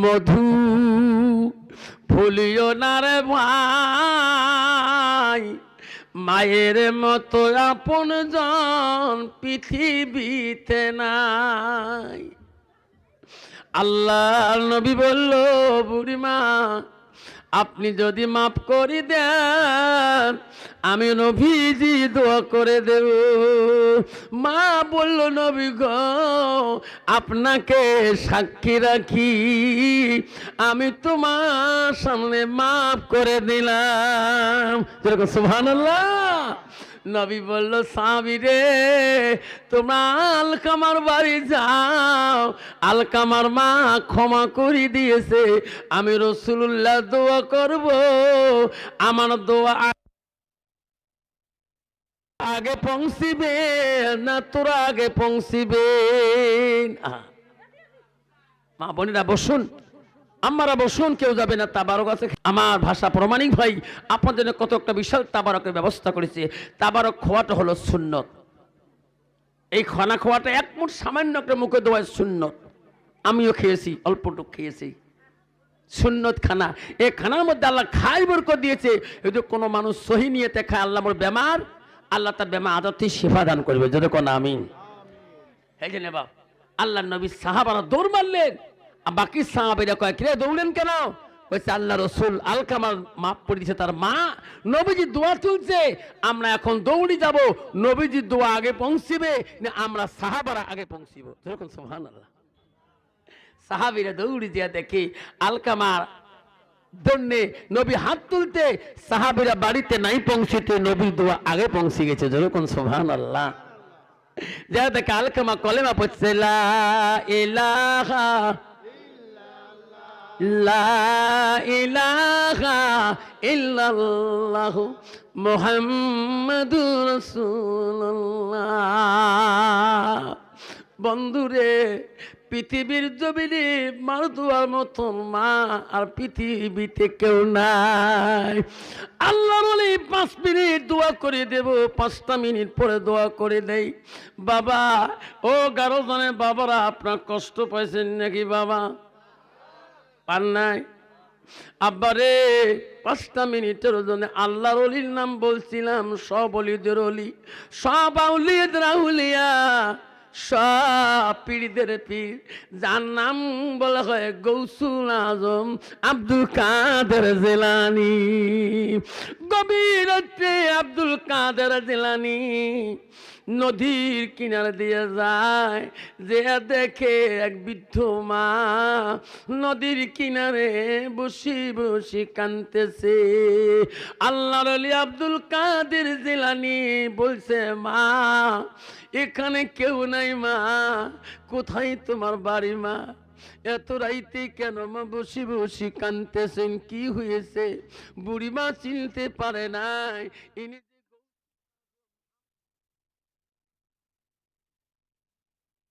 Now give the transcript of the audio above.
মধু ভুলিও না রে ভাই। মায়ের মতো আপন জন পৃথিবীতে নাই। আল্লাহ নবী বলল, বুড়িমা আপনি যদি মাফ করি দেন, আমি নবীজি দোয়া করে দেব। মা বলল, নবী গ, আপনাকে সাক্ষী রাখি। আমি তোমার সামনে মাফ করে দিলাম। যেরকম সুবহানাল্লাহ। নবী বলল, স্বামী রে, তোমরা আলকামার বাড়ি যাও। আলকামার মা ক্ষমা করে দিয়েছে। আমি রসুল্লাহ দোয়া করব। আমার দোয়া আগে পৌঁছিবে না তোরা আগে পৌঁছিবে। মা বোনেরা, বসুন। আমারা বসুন কেউ যাবে না, তাবারক আছে। আমার ভাষা প্রমাণিক ভাই জন্য কত একটা বিশাল তাবারকের ব্যবস্থা করেছে। তাবারক খোয়াটা হলো সুন্নত। এই খানা খোয়াটা এক মুঠ সামান্য একটা মুখে দেওয়ায় সুন্নত। আমিও খেয়েছি, অল্পটুক খেয়েছি। সুন্নত খানা। এই খানার মধ্যে আল্লাহ খাই বরকত দিয়েছে। এই যে কোনো মানুষ সহি নিয়েতে খায়, আল্লাহ মোর বেমার, আল্লাহ তার বেমার আদতে সেবা দান করবে। যদি কোনো আমিন। এই যে আল্লাহ নবী সাহাবারা দৌড় মারলেন। বাকি সাহাবিরা কয়, কিরে দৌড়লেন কেন? কইছে, আল্লাহ রসুল আলকামার মাপ পড়ে দিয়েছে তার মা। নবীজি দোয়া তুলছে, আমরা এখন দৌড়ি যাব। নবীজি দোয়া আগে পৌঁছিবে আমরা সাহাবারা আগে পৌঁছিব। যেরকম সোহান আল্লাহ সাহাবিরা দৌড়ি দিয়া দেখি আলকামার দন্যে নবী হাত তুলতে, সাহাবিরা বাড়িতে নাই পৌঁছিতে নবীর দোয়া আগে পৌঁছে গেছে, যেরকম সোহান আল্লাহ যা দেখে আলকামা কলেমা পড়ছে, লা ইলাহা মুহাম্মাদুর রাসূলুল্লাহ। বন্ধুরে, পৃথিবীর জমিনে মার দোয়ার মতন মা আর পৃথিবীতে কেউ নাই। আল্লাহর ওলি পাঁচ মিনিট দোয়া করে দেব, পাঁচটা মিনিট পরে দোয়া করে দেই। বাবা, ও গারো জনে, বাবারা, আপনার কষ্ট পাইছেন নাকি বাবা? পান নাই। আব্বারে, পাঁচটা মিনিটের জন্য আল্লাহর অলির নাম বলছিলাম, সব অলিদের অলি, সব আউলিদ রাহুলিয়া সব পীরদের পীর। যার নাম বলা হয় গৌসুল আজম আব্দুল কাদের জেলানি। গভীর আব্দুল কাদের জেলানি নদীর কিনারে দিয়ে যায়, যে দেখে এক বৃদ্ধ মা নদীর কিনারে বসি বসি কানতেছে আল্লাহর আলী আব্দুল কাদের জেলানি বলছে, মা এখানে কেউ নাই মা। কোথায় তোমার বাড়ি মা? এত রাইতে কেন মা বসি বসি কানতেছেন? কি হয়েছে? বুড়ি মা চিনতে পারে নাই। ইনি